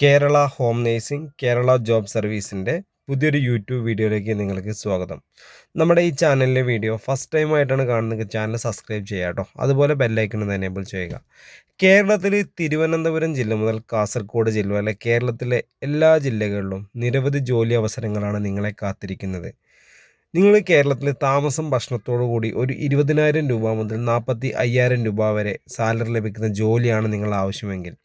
Kerala home nursing Kerala job സർവീസിന്റെ പുതിയൊരു YouTube വീഡിയോയിലേക്ക് നിങ്ങൾക്ക് സ്വാഗതം. നമ്മുടെ ഈ ചാനലിലെ വീഡിയോ ഫസ്റ്റ് ടൈം ആയിട്ടാണ് കാണുന്നത് ചാനൽ സബ്സ്ക്രൈബ് ചെയ്യുക കേട്ടോ. അതുപോലെ ബെല്ലൈക്കൺ എനേബിൾ ചെയ്യുക. കേരളത്തിൽ തിരുവനന്തപുരം ജില്ല മുതൽ കാസർഗോഡ് ജില്ല വരെ കേരളത്തിലെ എല്ലാ ജില്ലകളിലും നിരവധി ജോലി അവസരങ്ങളാണ് നിങ്ങളെ കാത്തിരിക്കുന്നത്. നിങ്ങൾ കേരളത്തിൽ താമസം ഭക്ഷണത്തോടു കൂടി ഒരു ഇരുപതിനായിരം രൂപ മുതൽ നാൽപ്പത്തി അയ്യായിരം രൂപ വരെ സാലറി ലഭിക്കുന്ന ജോലിയാണ് നിങ്ങൾ ആവശ്യമെങ്കിൽ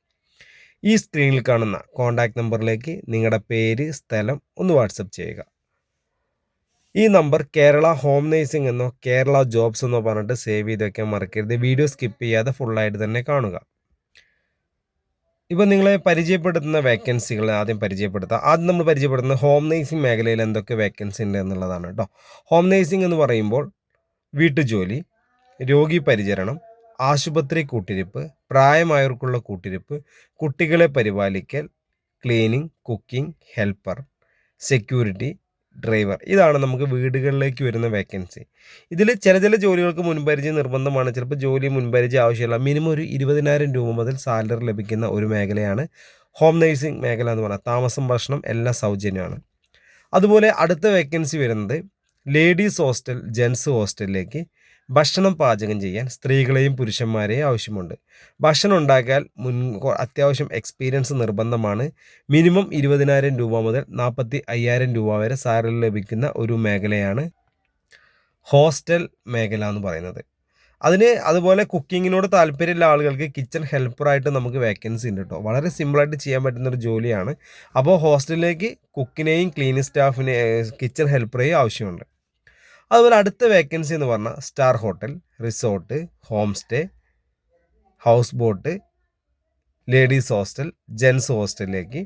ഈ സ്ക്രീനിൽ കാണുന്ന കോൺടാക്റ്റ് നമ്പറിലേക്ക് നിങ്ങളുടെ പേര് സ്ഥലം ഒന്ന് വാട്സപ്പ് ചെയ്യുക. ഈ നമ്പർ കേരള ഹോം നേഴ്സിംഗ് എന്നോ കേരള ജോബ്സ് എന്നോ പറഞ്ഞിട്ട് സേവ് ചെയ്ത് വയ്ക്കാൻ മറക്കരുത്. വീഡിയോ സ്കിപ്പ് ചെയ്യാതെ ഫുള്ളായിട്ട് തന്നെ കാണുക. ഇപ്പോൾ നിങ്ങളെ പരിചയപ്പെടുത്തുന്ന വേക്കൻസികൾ ആദ്യം പരിചയപ്പെടുത്തുക ആദ്യം നമ്മൾ പരിചയപ്പെടുത്തുന്ന ഹോം നേഴ്സിംഗ് മേഖലയിൽ എന്തൊക്കെ വേക്കൻസി ഉണ്ട് എന്നുള്ളതാണ് കേട്ടോ ഹോം നേഴ്സിംഗ് എന്ന് പറയുമ്പോൾ വീട്ടുജോലി രോഗി പരിചരണം ആശുപത്രി കൂട്ടിരിപ്പ് പ്രായമായവർക്കുള്ള കൂട്ടിരിപ്പ് കുട്ടികളെ പരിപാലിക്കൽ cleaning cooking helper security driver. ഇതാണ് നമുക്ക് വീടുകളിലേക്ക് വരുന്ന വേക്കൻസി. ഇതിൽ ചില ചില ജോലികൾക്ക് മുൻപരിചയം നിർബന്ധമാണ്. ചിലപ്പോൾ ജോലി മുൻപരിചയം ആവശ്യമില്ല. മിനിമം ഒരു ഇരുപതിനായിരം രൂപ മുതൽ സാലറി ലഭിക്കുന്ന ഒരു മേഖലയാണ് ഹോം നേഴ്സിംഗ് മേഖല എന്ന് പറഞ്ഞാൽ താമസം ഭക്ഷണം എല്ലാം സൗജന്യമാണ്. അതുപോലെ അടുത്ത വേക്കൻസി വരുന്നത് ലേഡീസ് ഹോസ്റ്റൽ ജെൻസ് ഹോസ്റ്റലിലേക്ക്. ഭക്ഷണം പാചകം ചെയ്യാൻ സ്ത്രീകളെയും പുരുഷന്മാരെയും ആവശ്യമുണ്ട്. ഭക്ഷണം ഉണ്ടാക്കിയാൽ മുൻ അത്യാവശ്യം എക്സ്പീരിയൻസ് നിർബന്ധമാണ്. മിനിമം ഇരുപതിനായിരം രൂപ മുതൽ നാൽപ്പത്തി അയ്യായിരം രൂപ വരെ സാലറി ലഭിക്കുന്ന ഒരു മേഖലയാണ് ഹോസ്റ്റൽ മേഖല എന്ന് പറയുന്നത്. അതിന് അതുപോലെ കുക്കിങ്ങിനോട് താല്പര്യമുള്ള ആളുകൾക്ക് കിച്ചൺ ഹെൽപ്പറായിട്ട് നമുക്ക് വേക്കൻസി ഉണ്ട് കേട്ടോ വളരെ സിമ്പിളായിട്ട് ചെയ്യാൻ പറ്റുന്ന ഒരു ജോലിയാണ്. അപ്പോൾ ഹോസ്റ്റലിലേക്ക് കുക്കിനെയും ക്ലീനിങ് സ്റ്റാഫിനെ കിച്ചൺ ഹെൽപ്പറേയും ആവശ്യമുണ്ട്. അതുപോലെ അടുത്ത വേക്കൻസി എന്ന് പറഞ്ഞാൽ star hotel resort home stay house boat ladies hostel gents ഹോസ്റ്റലിലേക്ക്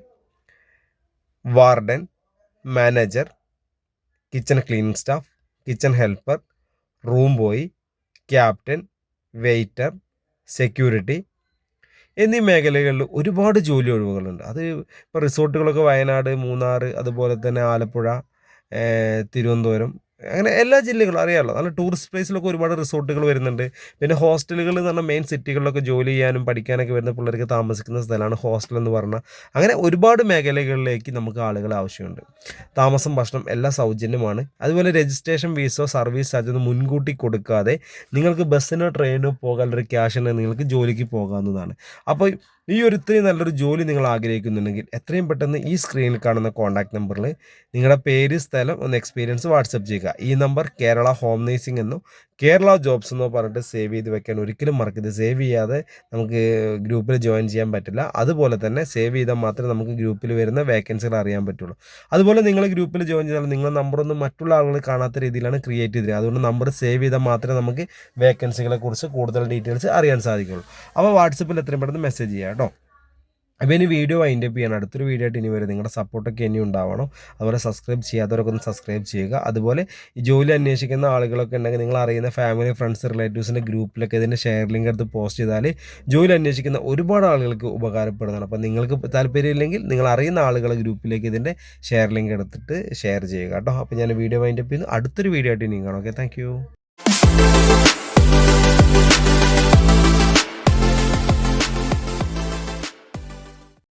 warden manager kitchen cleaning staff kitchen helper room boy captain waiter security എന്നീ മേഖലകളിൽ ഒരുപാട് ജോലി ഒഴിവുകളുണ്ട്. അത് ഇപ്പോൾ റിസോർട്ടുകളൊക്കെ വയനാട് മൂന്നാർ അതുപോലെ തന്നെ ആലപ്പുഴ തിരുവനന്തപുരം അങ്ങനെ എല്ലാ ജില്ലകളും അറിയാമല്ലോ നല്ല ടൂറിസ്റ്റ് പ്ലേസിലൊക്കെ ഒരുപാട് റിസോർട്ടുകൾ വരുന്നുണ്ട്. പിന്നെ ഹോസ്റ്റലുകൾ എന്ന് പറഞ്ഞാൽ മെയിൻ സിറ്റികളിലൊക്കെ ജോലി ചെയ്യാനും പഠിക്കാനൊക്കെ വരുന്ന പിള്ളേർക്ക് താമസിക്കുന്ന സ്ഥലമാണ് ഹോസ്റ്റൽ എന്ന് പറഞ്ഞാൽ. അങ്ങനെ ഒരുപാട് മേഖലകളിലേക്ക് നമുക്ക് ആളുകൾ ആവശ്യമുണ്ട്. താമസം ഭക്ഷണം എല്ലാം സൗജന്യമാണ്. അതുപോലെ രജിസ്ട്രേഷൻ ഫീസോ സർവീസ് ചാർജൊന്നും മുൻകൂട്ടി കൊടുക്കാതെ നിങ്ങൾക്ക് ബസ്സിനോ ട്രെയിനോ പോകാനുള്ളൊരു ഉണ്ടെങ്കിൽ നിങ്ങൾക്ക് ജോലിക്ക് പോകാവുന്നതാണ്. അപ്പോൾ ഈ ഒരു ഇത്രയും നല്ലൊരു ജോലി നിങ്ങൾ ആഗ്രഹിക്കുന്നുണ്ടെങ്കിൽ എത്രയും പെട്ടെന്ന് ഈ സ്ക്രീനിൽ കാണുന്ന കോൺടാക്ട് നമ്പറിൽ നിങ്ങളുടെ പേര് സ്ഥലം ഒന്ന് എക്സ്പീരിയൻസ് വാട്സപ്പ് ചെയ്യുക. ഈ നമ്പർ കേരള ഹോം നേഴ്സിംഗ് എന്നോ കേരള ജോബ്സ് എന്നോ പറഞ്ഞിട്ട് സേവ് ചെയ്ത് വെക്കാൻ ഒരിക്കലും മറക്കരുത്. സേവ് ചെയ്യാതെ നമുക്ക് ഗ്രൂപ്പിൽ ജോയിൻ ചെയ്യാൻ പറ്റില്ല. അതുപോലെ തന്നെ സേവ് ചെയ്താൽ മാത്രമേ നമുക്ക് ഗ്രൂപ്പിൽ വരുന്ന വേക്കൻസികൾ അറിയാൻ പറ്റുള്ളൂ. അതുപോലെ നിങ്ങൾ ഗ്രൂപ്പിൽ ജോയിൻ ചെയ്താൽ നിങ്ങളുടെ നമ്പറൊന്നും മറ്റുള്ള ആളുകൾ കാണാത്ത രീതിയിലാണ് ക്രിയേറ്റ് ചെയ്തത് അതുകൊണ്ട് നമ്പർ സേവ് ചെയ്താൽ മാത്രമേ നമുക്ക് വേക്കൻസികളെ കുറിച്ച് കൂടുതൽ ഡീറ്റെയിൽസ് അറിയാൻ സാധിക്കുള്ളൂ അപ്പോൾ വാട്സപ്പിൽ എത്രയും പെട്ടെന്ന് മെസ്സേജ് ചെയ്യാം അപ്പോൾ ഇനി വീഡിയോ വൈൻഡ് അപ്പ് ചെയ്യണം. അടുത്തൊരു വീഡിയോ ആയിട്ട് ഇനി വരും. നിങ്ങളുടെ സപ്പോർട്ടൊക്കെ ഇനി ഉണ്ടാവണം. അതുപോലെ സബ്സ്ക്രൈബ് ചെയ്യാത്തവരൊക്കെ ഒന്ന് സബ്സ്ക്രൈബ് ചെയ്യുക. അതുപോലെ ജോലി അന്വേഷിക്കുന്ന ആളുകളൊക്കെ ഉണ്ടെങ്കിൽ നിങ്ങൾ അറിയുന്ന ഫാമിലി ഫ്രണ്ട്സ് റിലേറ്റീവ്സിന്റെ ഗ്രൂപ്പിലൊക്കെ ഇതിന്റെ ഷെയർ ലിങ്ക് എടുത്ത് പോസ്റ്റ് ചെയ്താൽ ജോലി അന്വേഷിക്കുന്ന ഒരുപാട് ആളുകൾക്ക് ഉപകാരപ്പെടുന്നതാണ്. അപ്പോൾ നിങ്ങൾക്ക് താല്പര്യമില്ലെങ്കിൽ നിങ്ങൾ അറിയുന്ന ആളുകളെ ഗ്രൂപ്പിലേക്ക് ഇതിന്റെ ഷെയർ ലിങ്ക് എടുത്തിട്ട് ഷെയർ ചെയ്യുക കേട്ടോ. അപ്പോൾ ഞാൻ വീഡിയോ വൈൻഡപ്പ് ചെയ്യുന്നു. അടുത്തൊരു വീഡിയോ ആയിട്ട് ഇനി കാണാം. Okay thank